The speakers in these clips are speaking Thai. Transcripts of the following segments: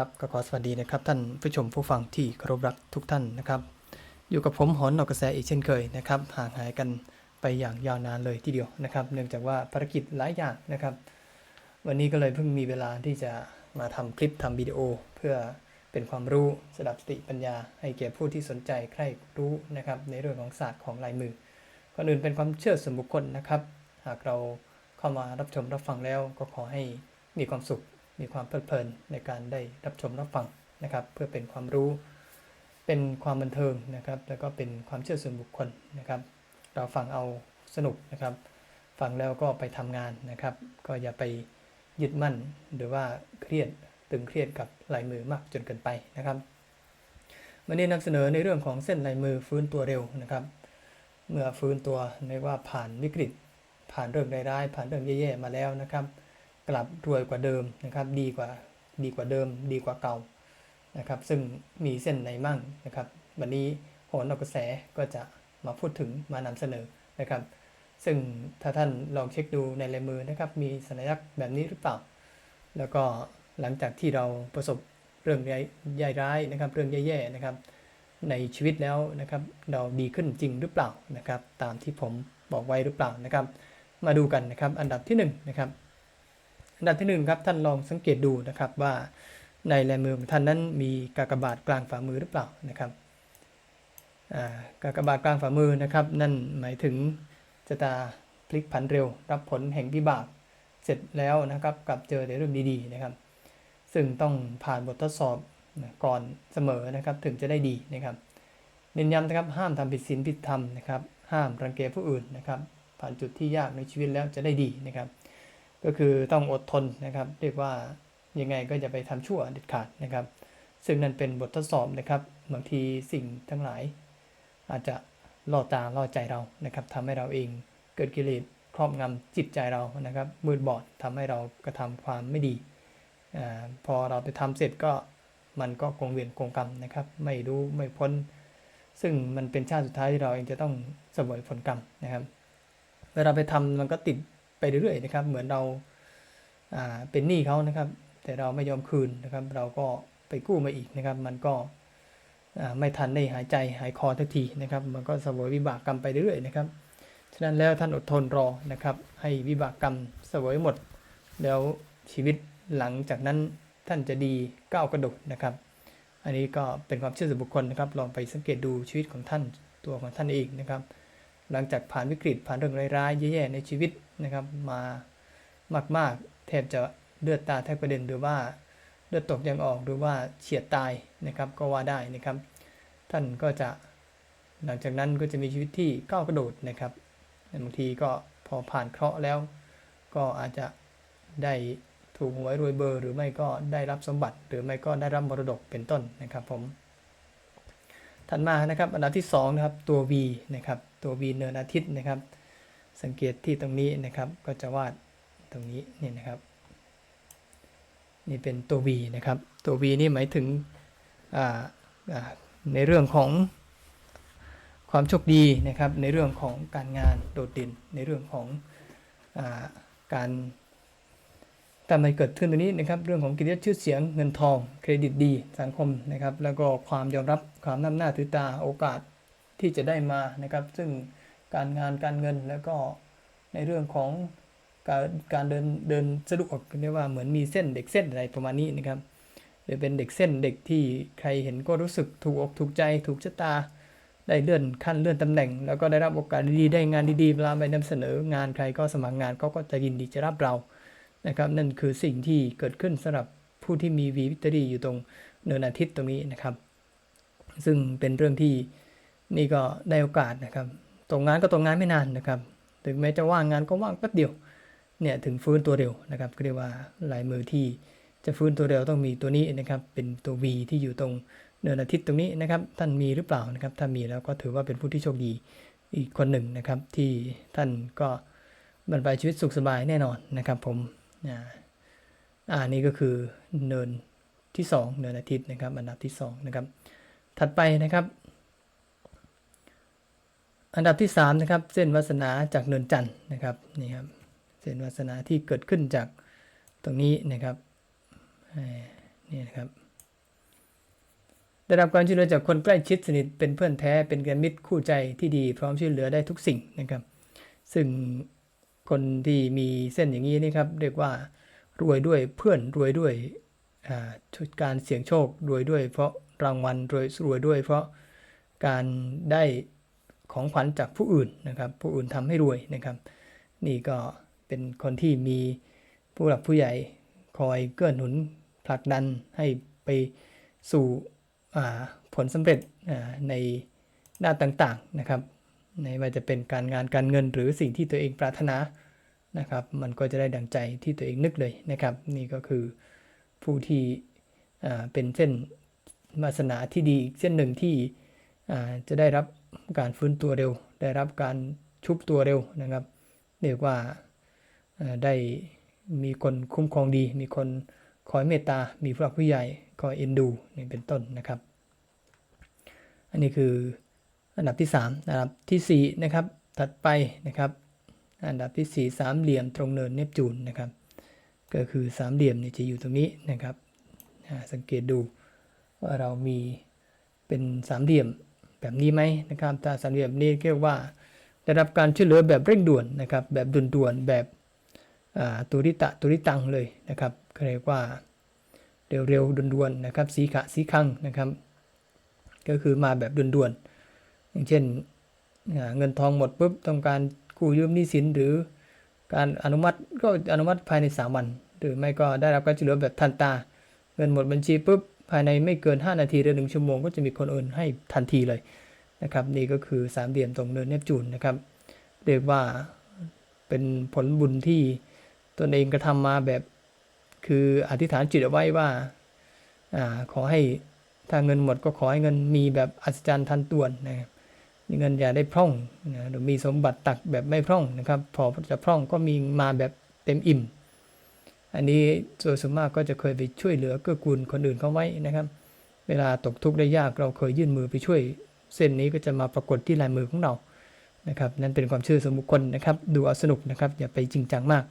ครับก็ขอสวัสดีนะครับท่านผู้ชมผู้ฟังที่เคารพรักทุกท่านนะครับ อยู่กับผมหอนออกกระแสอีกเช่นเคยนะครับห่างหายกันไปอย่างยาวนานเลยทีเดียวนะครับ เนื่องจากว่าภารกิจหลายอย่างนะครับ วันนี้ก็เลยเพิ่งมีเวลาที่จะมาทำคลิปทำวิดีโอ เพื่อเป็นความรู้สดับสติปัญญา ให้แก่ผู้ที่สนใจใคร่รู้นะครับ ในเรื่องของศาสตร์ของลายมือก่อนอื่นเป็นความเชื่อส่วนบุคคลนะครับ หากเราเข้ามารับชมรับฟังแล้วก็ขอให้มีความสุข มีความเพลิดเพลินในการได้รับชมรับฟังนะครับ เพื่อเป็นความรู้ เป็นความบันเทิงนะครับ แล้วก็เป็นความเชื่อส่วนบุคคลนะครับ เราฟังเอาสนุกนะครับ ฟังแล้วก็ไปทำงานนะครับ ก็อย่าไปยึดมั่นหรือว่าเครียดตึงเครียดกับลายมือมากจนเกินไปนะครับวันนี้นำเสนอในเรื่องของเส้นลายมือฟื้นตัวเร็วนะครับ เมื่อฟื้นตัวในว่าผ่านวิกฤต ผ่านเรื่องร้ายๆผ่านเรื่องแย่ๆมาแล้วนะครับ กลับรวยกว่าเดิมนะครับดีกว่าดีกว่าเดิม ดีกว่าเก่านะครับซึ่งมีเส้นไหนมั่งนะครับ วันนี้โหนเอากระแสก็จะมาพูดถึงมานำเสนอนะครับ ซึ่งถ้าท่านลองเช็คดูในลายมือนะครับ มีสัญลักษณ์แบบนี้หรือเปล่า แล้วก็หลังจากที่เราประสบเรื่องย่ายร้ายนะครับ เรื่องแย่ๆนะครับ ในชีวิตแล้วนะครับ เราดีขึ้นจริงหรือเปล่านะครับ ตามที่ผมบอกไว้หรือเปล่านะครับ มาดูกันนะครับ อันดับที่หนึ่งนะครับ นดับที่หนึ่งครับ ท่านลองสังเกตดูนะครับว่าในลายมือของท่านนั้นมีกากบาทกลางฝ่ามือหรือเปล่านะครับอ่ากากบาทกลางฝ่ามือนะครับ นั่นหมายถึงชะตาพลิกผันเร็ว รับผลแห่งวิบากเสร็จแล้วนะครับกลับเจอแต่เรื่องดีๆนะครับ ซึ่งต้องผ่านบททดสอบก่อนเสมอนะครับถึงจะได้ดีนะครับเน้นย้ำนะครับห้ามทำผิดศีลผิดธรรมนะครับ ห้ามรังแกผู้อื่นนะครับ ผ่านจุดที่ยากในชีวิตแล้วจะได้ดีนะครับ ก็คือต้องอดทนนะครับ เรียกว่ายังไงก็อย่าไปทำชั่วเด็ดขาดนะครับ ซึ่งนั่นเป็นบททดสอบนะครับบางทีสิ่งทั้งหลาย อาจจะล่อตาล่อใจเรานะครับทำให้เราเองเกิดกิเลสครอบงำจิตใจเรานะครับ มืดบอดทำให้เรากระทำความไม่ดีอาพอเราไปทำเสร็จก็มันก็คงเวียนคงกรรมนะครับ ไม่รู้ไม่พ้น ซึ่งมันเป็นชาติสุดท้ายที่เราเองจะต้องเสวยผลกรรมนะครับ เวลาไปทำมันก็ติด ไปเรื่อยๆนะครับ เหมือนเราเป็นหนี้เขานะครับ แต่เราไม่ยอมคืนนะครับ เราก็ไปกู้มาอีกนะครับ มันก็ไม่ทันได้หายใจหายคอทักทีนะครับ มันก็เสวยวิบากกรรมไปเรื่อยๆนะครับฉะนั้นแล้วท่านอดทนรอนะครับ ให้วิบากกรรมเสวยหมด แล้วชีวิตหลังจากนั้นท่านจะดีก้าวกระโดดนะครับ อันนี้ก็เป็นความเชื่อส่วนบุคคลนะครับ ลองไปสังเกตดูชีวิตของท่านตัวของท่านเองนะครับ หลังจากผ่านวิกฤตผ่านเรื่องร้ายๆแย่ๆในชีวิตนะครับมามากๆแทบจะเลือดตาแทบกระเด็นหรือว่าเลือดตกยังออกหรือว่าเฉียดตายนะครับก็ว่าได้นะครับ ท่านก็จะหลังจากนั้นก็จะมีชีวิตที่ก้าวกระโดดนะครับบางทีก็พอผ่านเคราะห์แล้ว ก็อาจจะได้ถูกหวยรวยเบอร์ หรือไม่ก็ได้รับสมบัติ หรือไม่ก็ได้รับมรดกเป็นต้นนะครับผมถัดมานะครับอันดับที่สองนะครับตัว V นะครับ ตัว V เนินอาทิตย์นะครับ สังเกตที่ตรงนี้นะครับ ก็จะวาดตรงนี้นี่นะครับ นี่เป็นตัว V นะครับ ตัว V นี่หมายถึงในเรื่องของความโชคดีนะครับ ในเรื่องของการงานโดดเด่นในเรื่องของอาการทำให้เกิดขึ้นตรงนี้นะครับ เรื่องของกิจชื่อเสียงเงินทอง เครดิตดี สังคมนะครับ แล้วก็ความยอมรับความน้ำหน้าถือตาโอกาส ที่จะได้มานะครับ ซึ่งการงานการเงินแล้วก็ในเรื่องของการการเดินเดินสะดวกเรียกว่าเหมือนมีเส้นเด็กเส้นอะไรประมาณนี้นะครับหรือเป็นเด็กเส้นเด็กที่ใครเห็นก็รู้สึกถูกอกถูกใจถูกชะตา ได้เลื่อนขั้นเลื่อนตำแหน่ง แล้วก็ได้รับโอกาสดีๆได้งานดีๆเวลาไปนำเสนองานใครก็สมัครงานเขาก็จะยินดีจะรับเรานะครับ นั่นคือสิ่งที่เกิดขึ้นสำหรับผู้ที่มีวีวิตรีอยู่ตรงเนินอาทิตย์ตรงนี้นะครับ ซึ่งเป็นเรื่องที่ นี่ก็ได้โอกาสนะครับตรงงานก็ตรงงานไม่นานนะครับ ถึงแม้จะว่างงานก็ว่างแป๊บเดียวเนี่ยถึงฟื้นตัวเร็วนะครับก็เรียกว่าลายมือที่จะฟื้นตัวเร็วต้องมีตัวนี้นะครับ เป็นตัว V ที่อยู่ตรงเนินอาทิตย์ตรงนี้นะครับ ท่านมีหรือเปล่านะครับ ถ้ามีแล้วก็ถือว่าเป็นผู้ที่โชคดีอีกคนหนึ่งนะครับ ที่ท่านก็บรรปชีวิตสุขสบายแน่นอนนะครับ ผมอ่าอ่านี่ก็คือเนินที่สองเนินอาทิตย์นะครับ อันดับที่สองนะครับถัดไปนะครับ อันดับที่3นะครับเส้นวาสนาจากเนินจันทร์นะครับนี่ครับเส้นวาสนาที่เกิดขึ้นจากตรงนี้นะครับนี่นะครับได้รับการช่วยเหลือจากคนใกล้ชิดสนิทเป็นเพื่อนแท้เป็นกันมิตรคู่ใจที่ดี พร้อมช่วยเหลือได้ทุกสิ่งนะครับ ซึ่งคนที่มีเส้นอย่างนี้นี่ครับเรียกว่ารวยด้วยเพื่อนรวยด้วยการเสี่ยงโชครวยด้วยเพราะรางวัลรวยรวยด้วยเพราะการได้ ของขวัญจากผู้อื่นนะครับ ผู้อื่นทำให้รวยนะครับ นี่ก็เป็นคนที่มีผู้หลักผู้ใหญ่คอยเกื้อหนุนผลักดันให้ไปสู่ผลสำเร็จในด้านต่างๆนะครับในว่าจะเป็นการงานการเงินหรือสิ่งที่ตัวเองปรารถนานะครับ มันก็จะได้ดังใจที่ตัวเองนึกเลยนะครับ นี่ก็คือผู้ที่เป็นเส้นวาสนาที่ดีเส้นหนึ่งที่จะได้รับ การฟื้นตัวเร็ว ได้รับการชุบตัวเร็วนะครับเรียกว่าได้มีคนคุ้มครองดี มีคนคอยเมตตา มีผู้หลักผู้ใหญ่คอยเอ็นดูนี่เป็นต้นนะครับ อันนี้คืออันดับที่3อันดับทีสี่4นะครับถัดไปนะครับ อันดับที่4สามเหลี่ยมตรงเนินเนปจูนนะครับ ก็คือสามเหลี่ยมนี่จะอยู่ตรงนี้นะครับสังเกตดูว่าเรามีเป็นสามเหลี่ยม แบบนี้ไหมนะครับถ้าสามเหลี่ยมนี้เรียกว่าได้รับการช่วยเหลือแบบเร่งด่วนนะครับ แบบด่วนๆแบบตุริตะตุริตังเลยนะครับเรียกว่าเร็วๆด่วนๆนะครับสีขะสีคังนะครับ ก็คือมาแบบด่วนๆอย่างเช่นเงินทองหมดปุ๊บต้องการกู้ยืมหนี้สินหรือการอนุมัติก็อนุมัติภายใน 3 วัน หรือไม่ก็ได้รับการช่วยเหลือแบบทันตา เงินหมดบัญชีปุ๊บ ภายในไม่เกิน 5 นาทีหรือหนึ่งชั่วโมงก็จะมีคนโอนให้ทันทีเลยนะครับนี่ก็คือสามเหลี่ยมตรงเนินเนปจูนนะครับเรียกว่าเป็นผลบุญที่ตนเองกระทำมาแบบคืออธิษฐานจิตเอาไว้ว่าอาขอให้ถ้าเงินหมดก็ขอให้เงินมีแบบอัศจรรย์ทันตัวนนะครับมีเงินอย่าได้พร่องนะหรือมีสมบัติตักแบบไม่พร่องนะครับ พอจะพร่องก็มีมาแบบเต็มอิ่ม อันนี้โดยส่วนมากก็จะเคยไปช่วยเหลือเกื้อกูลคนอื่นเขาไว้นะครับ เวลาตกทุกข์ได้ยากเราเคยยื่นมือไปช่วย เส้นนี้ก็จะมาปรากฏที่ลายมือของเรานะครับนั่นเป็นความเชื่อส่วนบุคคลนะครับดูเอาสนุกนะครับอย่าไปจริงจังมาก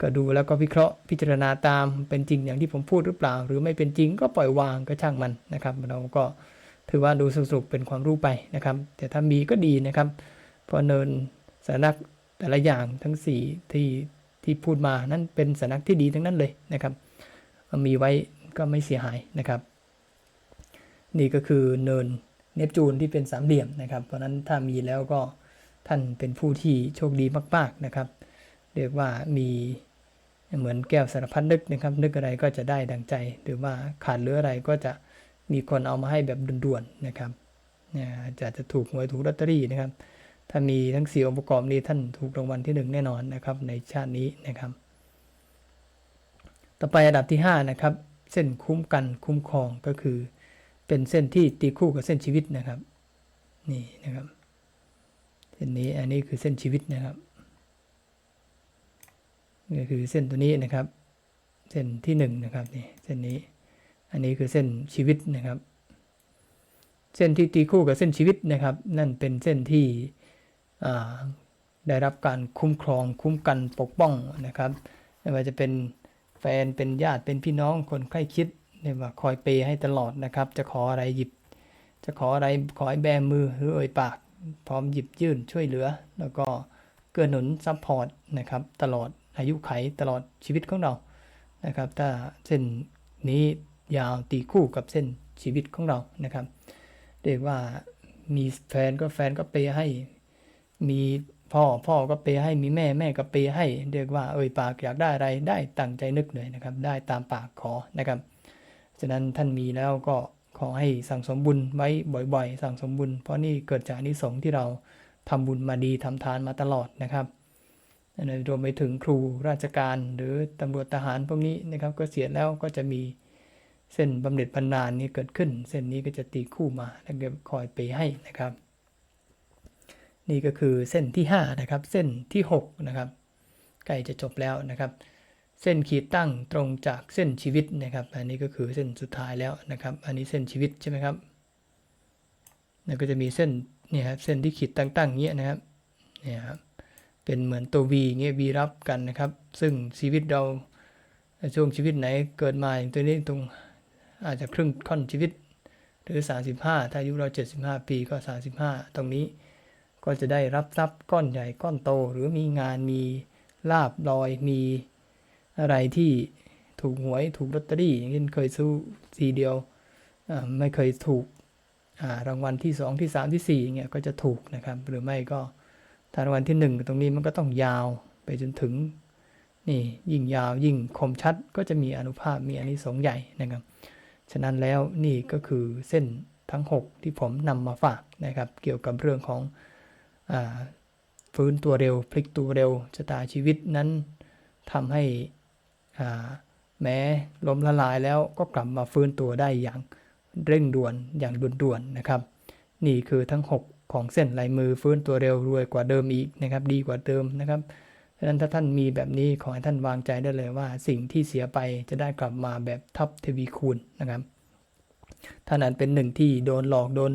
ก็ดูแล้วก็วิเคราะห์พิจารณาตามเป็นจริงอย่างที่ผมพูดหรือเปล่า หรือไม่เป็นจริงก็ปล่อยวางก็ช่างมันนะครับเราก็ถือว่าดูสนุกเป็นความรู้ไปนะครับ แต่ถ้ามีก็ดีนะครับเพราะเนินสานักแต่ละอย่างทั้ง 4 ที่ ที่พูดมานั้นเป็นสนักที่ดีทั้งนั้นเลยนะครับ มีไว้ก็ไม่เสียหายนะครับ นี่ก็คือเนินเนปจูนที่เป็นสามเหลี่ยมนะครับ เพราะนั้นถ้ามีแล้วก็ท่านเป็นผู้ที่โชคดีมาก ๆนะครับ เรียกว่ามีเหมือนแก้วสารพัดนึกนะครับ นึกอะไรก็จะได้ดังใจ หรือว่าขาดเหลืออะไรก็จะมีคนเอามาให้แบบด่วนๆนะครับเนี่ยจจะถูกหวยถูกลอตเตอรี่นะครับ ถ้ามีทั้งสี่องค์ประกอบนี้ท่านถูกรางวัลที่หนึ่งแน่นอนนะครับในชาตินี้นะครับ ต่อไปอันดับที่ห้านะครับ เส้นคุ้มกันคุ้มครองก็คือ เป็นเส้นที่ตีคู่กับเส้นชีวิตนะครับ นี่นะครับ เส้นนี้อันนี้คือเส้นชีวิตนะครับนี่คือเส้นตัวนี้นะครับ เส้นที่หนึ่งนะครับนี่เส้นนี้ อันนี้คือเส้นชีวิตนะครับ เส้นที่ตีคู่กับเส้นชีวิตนะครับ นั่นเป็นเส้นที่ ได้รับการคุ้มครองคุ้มกันปกป้องนะครับไม่ว่าจะเป็นแฟนเป็นญาติเป็นพี่น้องคนใกล้ชิดเรียกว่าคอยเปย์ให้ตลอดนะครับ จะขออะไรหยิบ จะขออะไรขอให้แบมือหรือเอ่ยปาก พร้อมหยิบยื่นช่วยเหลือ แล้วก็เกื้อหนุนซัพพอร์ตนะครับตลอดอายุไขตลอดชีวิตของเรานะครับ ถ้าเส้นนี้ยาวตีคู่กับเส้นชีวิตของเรานะครับ เรียกว่ามีแฟนก็แฟนก็เปย์ให้ มีพ่อพ่อก็เปย์ให้มีแม่แม่ก็เปย์ให้เรียกว่าเอ่ยปากอยากได้อะไรได้ตั้งใจนึกเลยนะครับ ได้ตามปากขอนะครับ ฉะนั้นท่านมีแล้วก็ขอให้สั่งสมบุญไว้บ่อยๆ สั่งสมบุญ เพราะนี่เกิดจากนิสงที่เราทำบุญมาดีทำทานมาตลอดนะครับรวมไปถึงครูราชการหรือตำรวจทหารพวกนี้นะครับก็เสียแล้วก็จะมีเส้นบำเหน็จบรรนานนี้เกิดขึ้น เส้นนี้ก็จะตีคู่มาแล้วก็คอยไปให้นะครับ นี่ก็คือเส้นที่ 5 นะครับ เส้นที่ 6 นะครับ ใกล้จะจบแล้วนะครับ เส้นขีดตั้งตรงจากเส้นชีวิตนะครับ อันนี้ก็คือเส้นสุดท้ายแล้วนะครับ อันนี้เส้นชีวิตใช่ไหมครับแล้วก็จะมีเส้นเนี่ยครับ เส้นที่ขีดตั้งๆเงี้ยนะครับ เนี่ยครับ เป็นเหมือนตัว V เงี้ย V รับกันนะครับ ซึ่งชีวิตเราช่วงชีวิตไหนเกิดมาอย่างตัวนี้ตรงอาจจะครึ่งค่อนชีวิต หรือ 35 ถ้าอายุเรา 75 ปีก็ 35 ตรงนี้ ก็จะได้รับทรัพย์ก้อนใหญ่ก้อนโต หรือมีงานมีลาบลอยมีอะไรที่ถูกหวยถูกลอตเตอรี่ อย่างเช่นเคยซื้อทีเดียวไม่เคยถูกรางวัลที่ 2 ที่ 3 ที่4อย่างเงี้ยก็จะถูกนะครับ หรือไม่ก็ถ้ารางวัลที่ 1 ตรงนี้มันก็ต้องยาวไปจนถึงนี่ยิ่งยาวยิ่งคมชัดก็จะมีอนุภาพมีอานิสงส์ใหญ่นะครับ ฉะนั้นแล้วนี่ก็คือเส้นทั้ง 6 ที่ผมนำมาฝากนะครับ เกี่ยวกับเรื่องของ ฟื้นตัวเร็ว พลิกตัวเร็วชะตาชีวิตนั้นทำให้แม้ล้มละลายแล้วก็กลับมาฟื้นตัวได้อย่างเร่งด่วนอย่างด่วนๆนะครับ นี่คือทั้ง 6 ของเส้นลายมือฟื้นตัวเร็วรวยกว่าเดิมอีกนะครับ ดีกว่าเดิมนะครับฉะนั้นถ้าท่านมีแบบนี้ขอให้ท่านวางใจได้เลยว่า สิ่งที่เสียไปจะได้กลับมาแบบทับทวีคูณนะครับถ้านั้นเป็นหนึ่งที่โดนหลอกโดน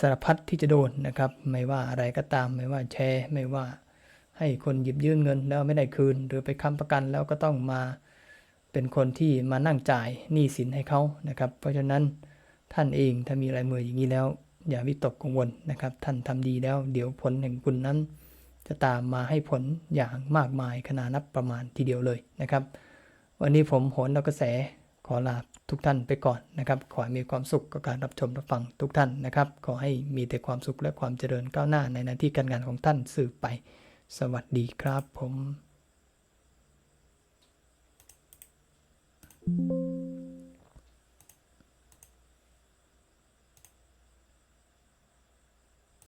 สารพัดที่จะโดนนะครับ ไม่ว่าอะไรก็ตาม ไม่ว่าแชร์ ไม่ว่าให้คนหยิบยื่นเงินแล้วไม่ได้คืน หรือไปค้ำประกันแล้วก็ต้องมาเป็นคนที่มานั่งจ่ายหนี้สินให้เขานะครับ เพราะฉะนั้นท่านเองถ้ามีลายมืออย่างนี้แล้ว อย่าวิตกกังวลนะครับ ท่านทำดีแล้ว เดี๋ยวผลแห่งคุณนั้น จะตามมาให้ผลอย่างมากมายขนาดนับประมาณทีเดียวเลยนะครับ วันนี้ผมโหนดาวกระแส ขอลาทุกท่านไปก่อนนะครับ ขอให้มีความสุขกับการรับชมรับฟังทุกท่านนะครับ ขอให้มีแต่ความสุขและความเจริญก้าวหน้าในหน้าที่การงานของท่านสืบไป สวัสดีครับผม